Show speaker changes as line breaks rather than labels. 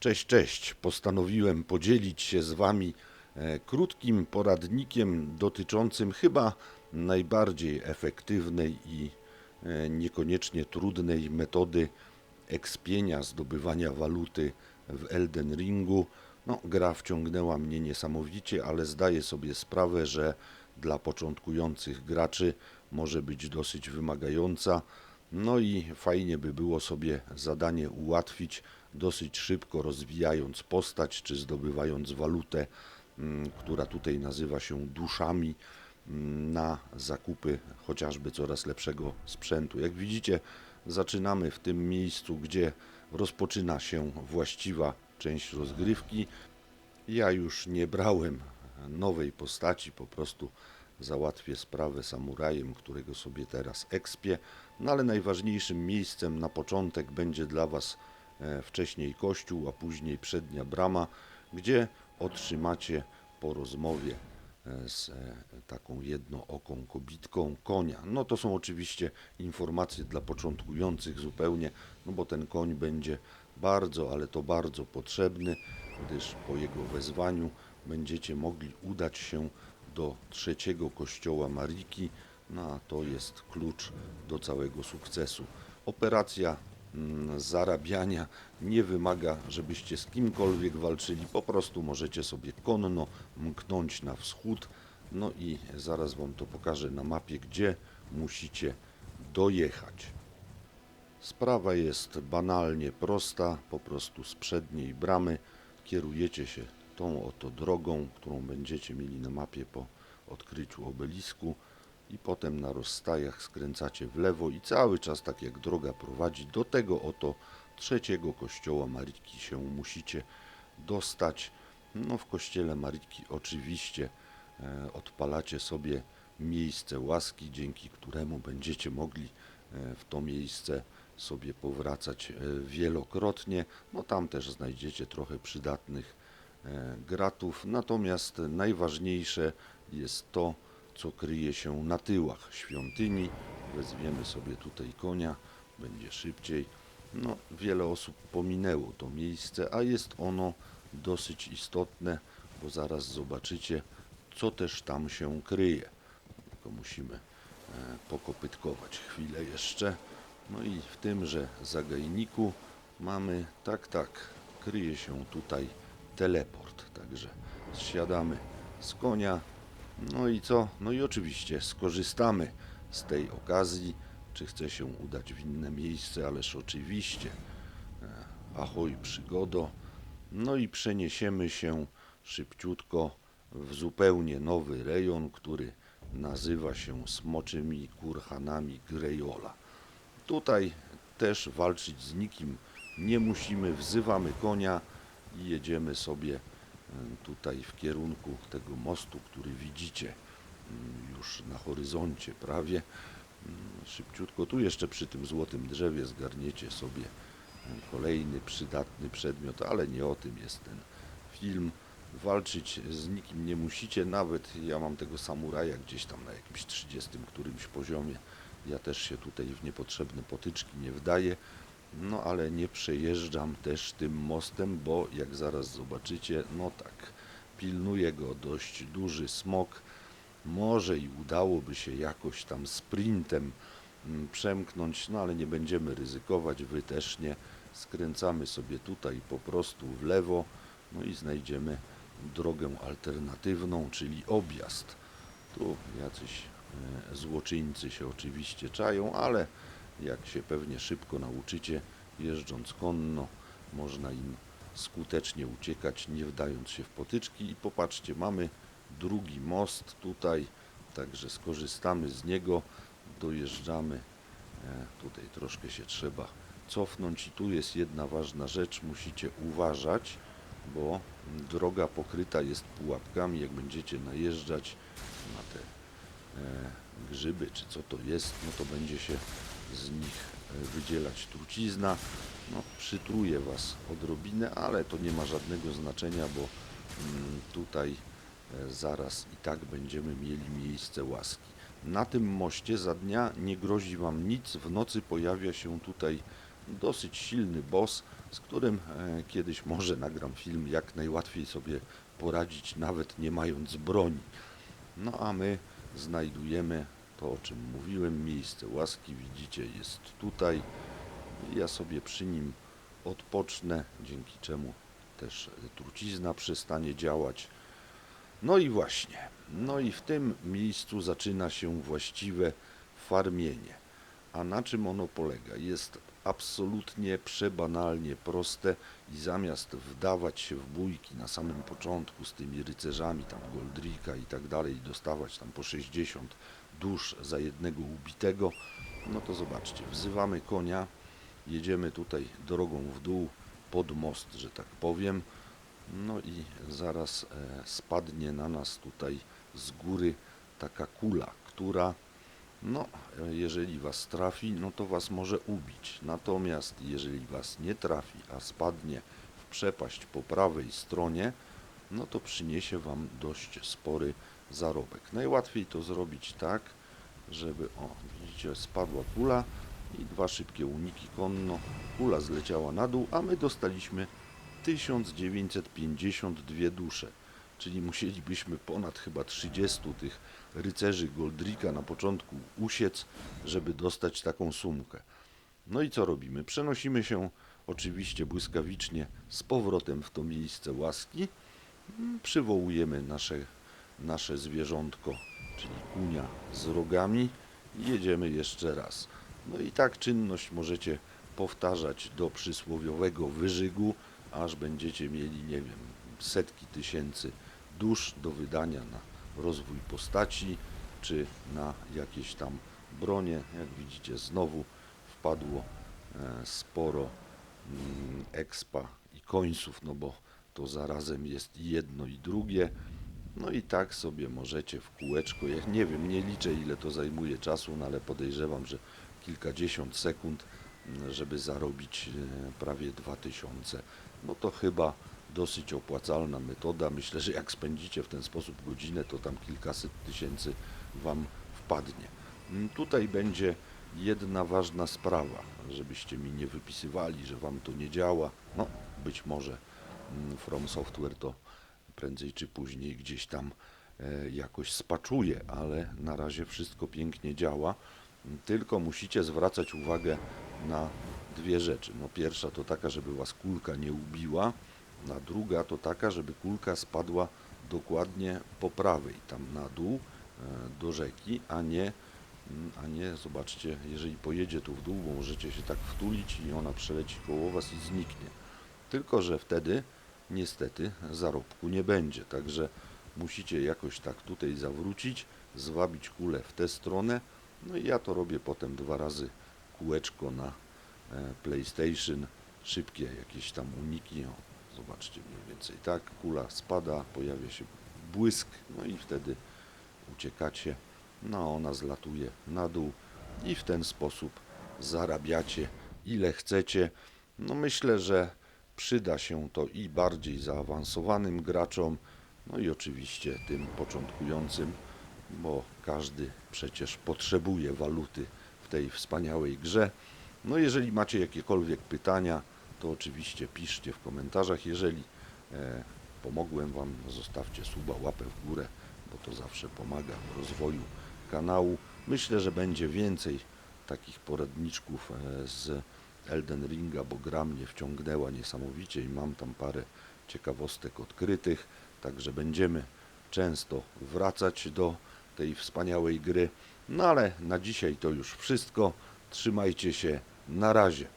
Cześć, cześć. Postanowiłem podzielić się z Wami e, krótkim poradnikiem dotyczącym chyba najbardziej efektywnej i e, niekoniecznie trudnej metody ekspienia, zdobywania waluty w Elden Ringu. No, gra wciągnęła mnie niesamowicie, ale zdaję sobie sprawę, że dla początkujących graczy może być dosyć wymagająca. No i fajnie by było sobie zadanie ułatwić, dosyć szybko rozwijając postać, czy zdobywając walutę, mm, która tutaj nazywa się duszami, mm, na zakupy chociażby coraz lepszego sprzętu. Jak widzicie, zaczynamy w tym miejscu, gdzie rozpoczyna się właściwa część rozgrywki. Ja już nie brałem nowej postaci, po prostu załatwię sprawę samurajem, którego sobie teraz ekspię. No ale najważniejszym miejscem na początek będzie dla Was e, wcześniej kościół, a później przednia brama, gdzie otrzymacie po rozmowie e, z e, taką jednooką kobitką konia. No to są oczywiście informacje dla początkujących zupełnie, no bo ten koń będzie bardzo, ale to bardzo potrzebny, gdyż po jego wezwaniu będziecie mogli udać się do trzeciego kościoła Mariki, no a to jest klucz do całego sukcesu. Operacja mm, zarabiania nie wymaga, żebyście z kimkolwiek walczyli, po prostu możecie sobie konno mknąć na wschód, no i zaraz Wam to pokażę na mapie, gdzie musicie dojechać. Sprawa jest banalnie prosta, po prostu z przedniej bramy kierujecie się tą oto drogą, którą będziecie mieli na mapie po odkryciu obelisku i potem na rozstajach skręcacie w lewo i cały czas tak jak droga prowadzi do tego oto trzeciego kościoła Mariki się musicie dostać. No w kościele Mariki oczywiście e, odpalacie sobie miejsce łaski, dzięki któremu będziecie mogli e, w to miejsce sobie powracać e, wielokrotnie. No tam też znajdziecie trochę przydatnych gratów. Natomiast najważniejsze jest to, co kryje się na tyłach świątyni. Wezwiemy sobie tutaj konia, będzie szybciej. No, wiele osób pominęło to miejsce, a jest ono dosyć istotne, bo zaraz zobaczycie, co też tam się kryje. Tylko musimy e, pokopytkować chwilę jeszcze. No i w tymże zagajniku mamy, tak, tak, kryje się tutaj teleport. Także zsiadamy z konia. No i co? No i oczywiście skorzystamy z tej okazji. Czy chce się udać w inne miejsce, ależ oczywiście. E, Ahoj, przygodo. No i przeniesiemy się szybciutko w zupełnie nowy rejon, który nazywa się Smoczymi Kurhanami Grejola. Tutaj też walczyć z nikim nie musimy, wzywamy konia i jedziemy sobie e, tutaj w kierunku tego mostu, który widzicie mm, już na horyzoncie prawie. Mm, Szybciutko tu jeszcze przy tym złotym drzewie zgarniecie sobie e, kolejny przydatny przedmiot, ale nie o tym jest ten film. Walczyć z nikim nie musicie, nawet ja mam tego samuraja gdzieś tam na jakimś 30 którymś poziomie. Ja też się tutaj w niepotrzebne potyczki nie wdaję, no ale nie przejeżdżam też tym mostem, bo jak zaraz zobaczycie, no tak, pilnuje go dość duży smok. Może i udałoby się jakoś tam sprintem mm, przemknąć, no ale nie będziemy ryzykować, wy też nie. Skręcamy sobie tutaj po prostu w lewo, no i znajdziemy drogę alternatywną, czyli objazd. Tu jacyś e, złoczyńcy się oczywiście czają, ale jak się pewnie szybko nauczycie, jeżdżąc konno, można im skutecznie uciekać, nie wdając się w potyczki. I popatrzcie, mamy drugi most tutaj, także skorzystamy z niego, dojeżdżamy. E, Tutaj troszkę się trzeba cofnąć i tu jest jedna ważna rzecz, musicie uważać, bo droga pokryta jest pułapkami, jak będziecie najeżdżać na te e, grzyby, czy co to jest, no to będzie się z nich e, wydzielać trucizna. No, przytruje Was odrobinę, ale to nie ma żadnego znaczenia, bo mm, tutaj e, zaraz i tak będziemy mieli miejsce łaski. Na tym moście za dnia nie grozi Wam nic, w nocy pojawia się tutaj dosyć silny boss, z którym e, kiedyś może nagram film, jak najłatwiej sobie poradzić, nawet nie mając broni. No a my znajdujemy to, o czym mówiłem, miejsce łaski, widzicie, jest tutaj. Ja sobie przy nim odpocznę, dzięki czemu też trucizna przestanie działać. No i właśnie, no i w tym miejscu zaczyna się właściwe farmienie. A na czym ono polega? Jest absolutnie przebanalnie proste i zamiast wdawać się w bójki na samym początku z tymi rycerzami, tam Goldrika i tak dalej, dostawać tam po 60 dusz za jednego ubitego, no to zobaczcie, wzywamy konia, jedziemy tutaj drogą w dół pod most, że tak powiem, no i zaraz e, spadnie na nas tutaj z góry taka kula, która no, jeżeli was trafi, no to was może ubić. Natomiast jeżeli was nie trafi, a spadnie w przepaść po prawej stronie, no to przyniesie wam dość spory zarobek. Najłatwiej to zrobić tak, żeby, o, widzicie, spadła kula i dwa szybkie uniki konno. Kula zleciała na dół, a my dostaliśmy 1952 dusze. Czyli musielibyśmy ponad chyba 30 tych rycerzy Goldrika na początku usiec, żeby dostać taką sumkę. No i co robimy? Przenosimy się oczywiście błyskawicznie z powrotem w to miejsce łaski. Przywołujemy nasze, nasze zwierzątko, czyli kunia z rogami i jedziemy jeszcze raz. No i tak czynność możecie powtarzać do przysłowiowego wyżygu, aż będziecie mieli, nie wiem, setki tysięcy dusz do wydania na rozwój postaci, czy na jakieś tam bronie. Jak widzicie, znowu wpadło e, sporo mm, expa i końców, no bo to zarazem jest jedno i drugie. No i tak sobie możecie w kółeczko, ja nie wiem, nie liczę ile to zajmuje czasu, no ale podejrzewam, że kilkadziesiąt sekund, m, żeby zarobić e, prawie 2000. No to chyba dosyć opłacalna metoda. Myślę, że jak spędzicie w ten sposób godzinę, to tam kilkaset tysięcy Wam wpadnie. Mm, Tutaj będzie jedna ważna sprawa, żebyście mi nie wypisywali, że Wam to nie działa. No, być może mm, From Software to prędzej czy później gdzieś tam e, jakoś spaczuje, ale na razie wszystko pięknie działa. Tylko musicie zwracać uwagę na dwie rzeczy. No pierwsza to taka, żeby was kulka nie ubiła, a druga to taka, żeby kulka spadła dokładnie po prawej, tam na dół e, do rzeki, a nie, mm, a nie, zobaczcie, jeżeli pojedzie tu w dół, bo możecie się tak wtulić i ona przeleci koło was i zniknie. Tylko, że wtedy niestety zarobku nie będzie, także musicie jakoś tak tutaj zawrócić, zwabić kulę w tę stronę, no i ja to robię potem dwa razy kółeczko na e, PlayStation, szybkie jakieś tam uniki, zobaczcie mniej więcej tak, kula spada, pojawia się błysk, no i wtedy uciekacie, no a ona zlatuje na dół i w ten sposób zarabiacie ile chcecie. No myślę, że przyda się to i bardziej zaawansowanym graczom, no i oczywiście tym początkującym, bo każdy przecież potrzebuje waluty w tej wspaniałej grze. No jeżeli macie jakiekolwiek pytania, to oczywiście piszcie w komentarzach. Jeżeli e, pomogłem Wam, zostawcie suba, łapę w górę, bo to zawsze pomaga w rozwoju kanału. Myślę, że będzie więcej takich poradniczków e, z Elden Ringa, bo gra mnie wciągnęła niesamowicie i mam tam parę ciekawostek odkrytych, także będziemy często wracać do tej wspaniałej gry. No ale na dzisiaj to już wszystko. Trzymajcie się. Na razie.